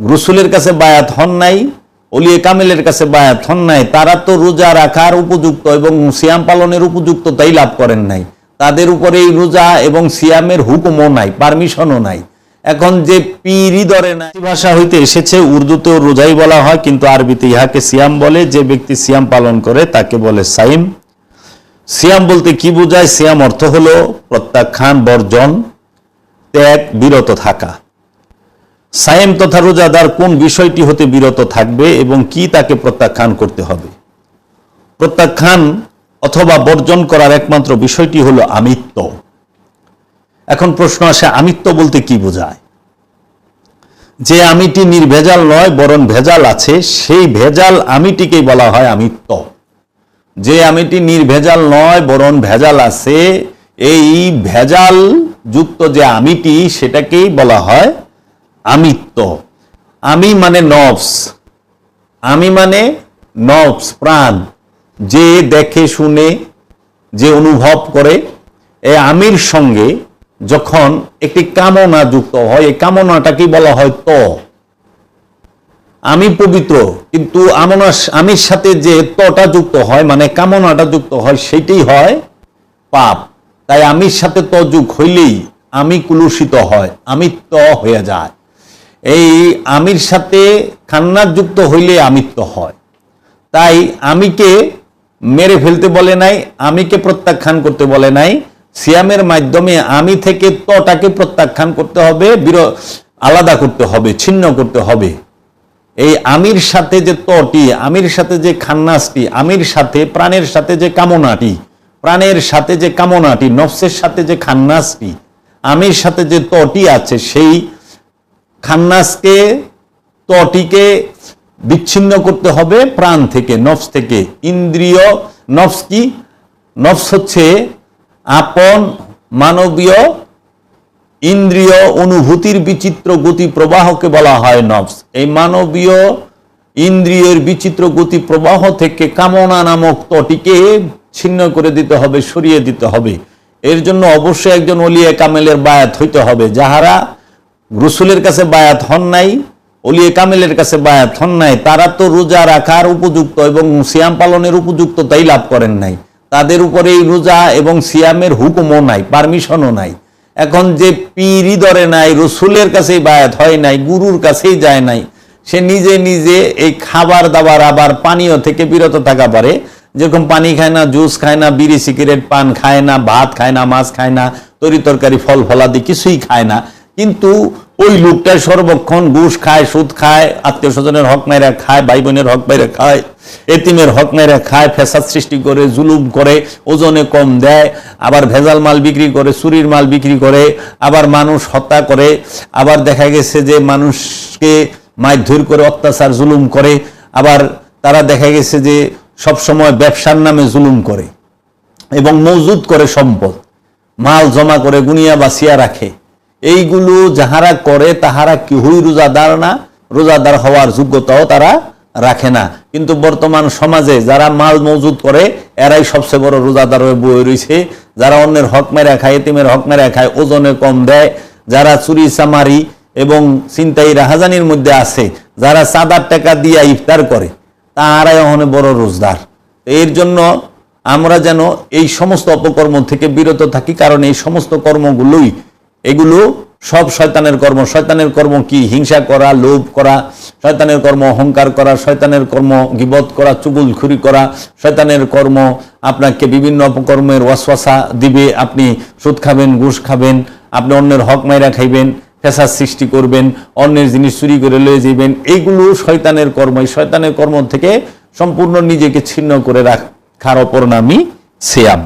রসুলের কাছে বায়াত হন নাই, অলিয়ে কামেলের কাছে বায়াত হন নাই, তারা তো রোজা রাখার উপযুক্ত এবং সিয়াম পালনের উপযুক্ত তাই লাভ করেন নাই। তাদের উপরে এই রোজা এবং সিয়ামের হুকুমও নাই, পারমিশনও নাই। এখন যে পিরি ধরে না ভাষা হইতে এসেছে উর্দুতেও রোজাই বলা হয়, কিন্তু আরবিতে ইহাকে সিয়াম বলে, যে ব্যক্তি সিয়াম পালন করে তাকে বলে সাইম। সিয়াম বলতে কি বোঝায়? সিয়াম অর্থ হলো প্রত্যাখ্যান, বর্জন, ত্যাগ, বিরত থাকা। সায়েম তথা রোজাদার কোন বিষয়টি হতে বিরত থাকবে এবং কি তাকে প্রত্যাখ্যান করতে হবে? প্রত্যাখ্যান অথবা বর্জন করার একমাত্র বিষয়টি হলো আমিত্ব। এখন প্রশ্ন আসে, আমিত্ব বলতে কি বোঝায়? যে আমিটি নির্ভেজাল নয়, বরং ভেজাল আছে, সেই ভেজাল আমিটিকেই বলা হয় আমিত্ব। যে আমিটি নির্ভেজাল নয়, বরং ভেজাল আছে, এই ভেজাল যুক্ত যে আমিটি, সেটাকেই বলা হয় আমিত্ব। আমি মানে নফস। আমি মানে নফস, প্রাণ। যে দেখে, শুনে, যে অনুভব করে এই আমির সঙ্গে যখন একটি কামনা যুক্ত হয়, এই কামনাটাকেই বলা হয় ত? আমি পবিত্র, কিন্তু আমনা, আমির সাথে যে তটা যুক্ত হয় মানে কামনাটা যুক্ত হয় সেটাই হয় পাপ। তাই আমির সাথে ত যুগ হইলেই আমি কুলুষিত হয় আমি ত হয়ে যায়। এই আমির সাথে খান্নার যুক্ত হইলে আমিত্ব হয়। তাই আমিকে মেরে ফেলতে বলে নাই, আমিকে প্রত্যাখ্যান করতে বলে নাই। সিয়ামের মাধ্যমে আমি থেকে তটাকে প্রত্যাখ্যান করতে হবে, বির আলাদা করতে হবে, ছিন্ন করতে হবে। এই আমির সাথে যে তটি, আমির সাথে যে খান্নাসটি, আমির সাথে, প্রাণের সাথে যে কামনাটি, প্রাণের সাথে যে কামনাটি, নফসের সাথে যে খান্নাসটি, আমির সাথে যে তটি আছে, সেই খান্নাসকে, তটিকে বিচ্ছিন্ন করতে হবে প্রাণ থেকে, নফস থেকে। ইন্দ্রিয়, নফস কি? নফস হচ্ছে আপন মানবীয় ইন্দ্রিয় অনুভূতির বিচিত্র গতি প্রবাহকে বলা হয় নফস। এই মানবীয় ইন্দ্রিয়ের বিচিত্র গতি প্রবাহ থেকে কামনা নামক তটিকে ছিন্ন করে দিতে হবে, সরিয়ে দিতে হবে। এর জন্য অবশ্যই একজন অলিয়া কামেলের বায়াত হইতে হবে, যাহারা রসুলের কাছে বায়াত হন নাই, অলিয়ে কামেলের কাছে বায়াত হন নাই, তারা তো রোজা রাখার উপযুক্ত এবং সিয়াম পালনের উপযুক্ত তাই লাভ করেন নাই। তাদের উপরে এই রোজা এবং সিয়ামের হুকুমও নাই, পারমিশনও নাই। এখন যে পিরি ধরে নাই, রসুলের কাছেই বায়াত হয় নাই, গুরুর কাছেই যায় নাই, সে নিজে নিজে এই খাবার দাবার আবার পানীয় থেকে বিরত থাকা পারে। যেরকম পানি খায় না, জুস খায় না, বিড়ি, সিগারেট, পান খায় না, ভাত খায় না, মাছ খায় না, তরি তরকারি, ফল, ফলাদি কিছুই খায় না। কিন্তু ওই লোকটা সর্বক্ষণ ঘুষ খায়, সুদ খায় আত্মীয় স্বজনের হক মেরে খায় ভাই বোনের হক মেরে খায়, এতিমের হক মেরে খায় ফেসাদ সৃষ্টি করে, জুলুম করে, ওজনে কম দেয়, আবার ভেজাল মাল বিক্রি করে, চুরির মাল বিক্রি করে, আবার মানুষ হত্যা করে, আবার দেখা গেছে যে মানুষকে মারধর করে, অত্যাচার, জুলুম করে, আবার তারা দেখা গেছে যে সব সময় ব্যবসার নামে জুলুম করে এবং মজুদ করে সম্পদ, মাল জমা করে, গুনিয়া বাসিয়া রাখে। এইগুলো যাহারা করে, তাহারা কেহই রোজাদার না, রোজাদার হওয়ার যোগ্যতাও তারা রাখে না। কিন্তু বর্তমান সমাজে যারা মাল মজুদ করে, এরাই সবচেয়ে বড় রোজাদার হয়ে বয়ে রয়েছে। যারা অন্যের হক মেরে খায়, এতিমের হক মেরে খায়, ওজনে কম দেয়। যারা চুরি, চামারি এবং চিন্তাই রাহাজানির মধ্যে আছে, যারা চাঁদার টাকা দিয়ে ইফতার করে তাহারাই ওখানে বড় রোজদার। এর জন্য আমরা যেন এই সমস্ত অপকর্ম থেকে বিরত থাকি, কারণ এই সমস্ত কর্মগুলোই এগুলো সব শয়তানের কর্ম। শয়তানের কর্ম কি? হিংসা করা, লোভ করা, শয়তানের কর্ম অহংকার করা, শয়তানের কর্ম গিবত করা, চুগুলখুরি করা, শয়তানের কর্ম আপনাকে বিভিন্ন অপকর্মের ওয়াসওয়াসা দিবে। আপনি সুদ খাবেন, ঘুষ খাবেন, আপনি অন্যের হক মাইরা খাইবেন ফেসাদ সৃষ্টি করবেন, অন্যের জিনিস চুরি করে লয়ে যাবেন এইগুলো শয়তানের কর্ম। এই শয়তানের কর্ম থেকে সম্পূর্ণ নিজেকে ছিন্ন করে রাখার অপর নামই সিয়াম।